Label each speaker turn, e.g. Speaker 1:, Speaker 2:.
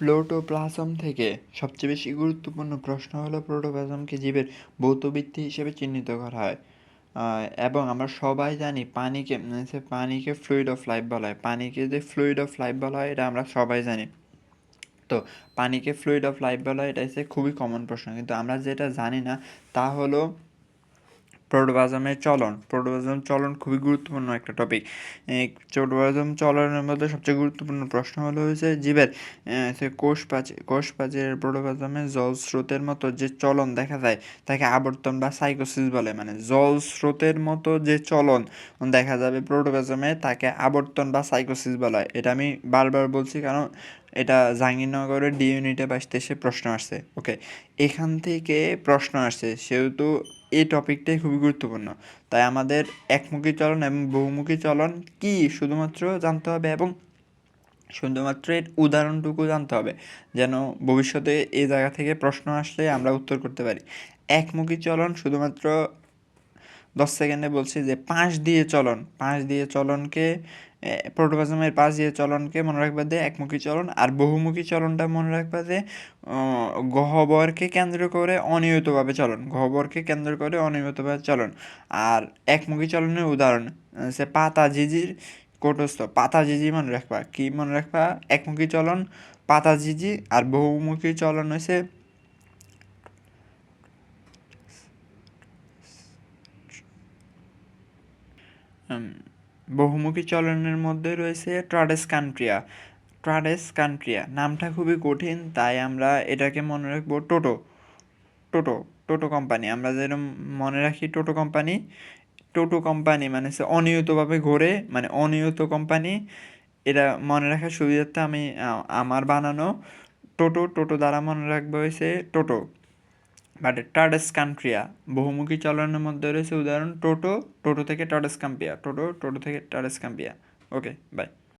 Speaker 1: Protoplasm থেকে সবচেয়ে বেশি গুরুত্বপূর্ণ প্রশ্ন হলো প্রোটোপ্লাজমকে জীবের ভৌত ভিত্তি হিসেবে চিহ্নিত করা হয়। এবং আমরা সবাই জানি পানিকে পানিকে ফ্লুইড অফ লাইফ বলা হয়। পানিকে যে ফ্লুইড অফ লাইফ বলা হয়, এটা আমরা সবাই জানি। তো পানিকে ফ্লুইড অফ লাইফ বলা হয়, এটা হচ্ছে খুবই কমন প্রশ্ন। কিন্তু আমরা যেটা জানি না, তা হলো প্রোটোপ্লাজমের চলন। প্রোটোপ্লাজম চলন খুবই গুরুত্বপূর্ণ একটা টপিক প্রোটোপ্লাজম চলনের মধ্যে সবচেয়ে গুরুত্বপূর্ণ প্রশ্ন হলো হচ্ছে জীবের সে কোষ প্রাচীর কোষ প্রাচীরের প্রোটোপ্লাজমে জল স্রোতের মতো যে চলন দেখা যায়, তাকে আবর্তন বা সাইকোসিস বলে। মানে জল স্রোতের মতো যে চলন দেখা যাবে প্রোটোপ্লাজমে তাকে আবর্তন বা সাইকোসিস বলা হয়। এটা আমি বারবার বলছি, কারণ এটা জাহাঙ্গীরনগরের ডি ইউনিটে বাসতে এসে প্রশ্ন আসছে ওকে এখান থেকে প্রশ্ন আসছে, সেহেতু এই টপিকটাই খুবই গুরুত্বপূর্ণ। তাই আমাদের একমুখী চলন এবং বহুমুখী চলন কি শুধুমাত্র জানতে হবে এবং শুধুমাত্র এর উদাহরণটুকু জানতে হবে, যেন ভবিষ্যতে এই জায়গা থেকে প্রশ্ন আসলে আমরা উত্তর করতে পারি। একমুখী চলন শুধুমাত্র দশ সেকেন্ডে বলছি যে পাঁচ দিয়ে চলন, পাঁচ দিয়ে চলনকে প্রোটোপ্লাজমের পাশ দিয়ে চলনকে মনে রাখবা যে একমুখী চলন আর বহুমুখী চলনটা মনে রাখবা যে গহ্বরকে কেন্দ্র করে অনিয়মিতভাবে চলন। গহ্বরকে কেন্দ্র করে অনিয়মিতভাবে চলন। আর একমুখী চলনের উদাহরণ সে পাতা জিজির কোটস্থ। পাতা জিজি মনে রাখবা। কি মনে রাখবা? একমুখী চলন পাতা জিজি আর বহুমুখী চলন হয়েছে উম, বহুমুখী চলনের মধ্যে রয়েছে ট্রাডেস কান্ট্রিয়া। ট্রাডেস কান্ট্রিয়া নামটা খুবই কঠিন, তাই আমরা এটাকে মনে রাখব টোটো। টোটো টোটো কোম্পানি। আমরা যেরকম মনে রাখি টোটো কোম্পানি টোটো কোম্পানি মানে সে অনিয়তভাবে ঘোরে মানে অনিয়ত কোম্পানি। এটা মনে রাখার সুবিধার্থে আমি আমার বানানো টোটো। টোটো দ্বারা মনে রাখব হয়েছে টোটো। বাট টাডাস কান্ট্রিয়া, বহুমুখী চলনের মধ্যে রয়েছে। উদাহরণ, টোটো। টোটো থেকে টাডাস কাম্পিয়া। টোটো টোটো থেকে টাডাস কাম্পিয়া। ওকে, বাই।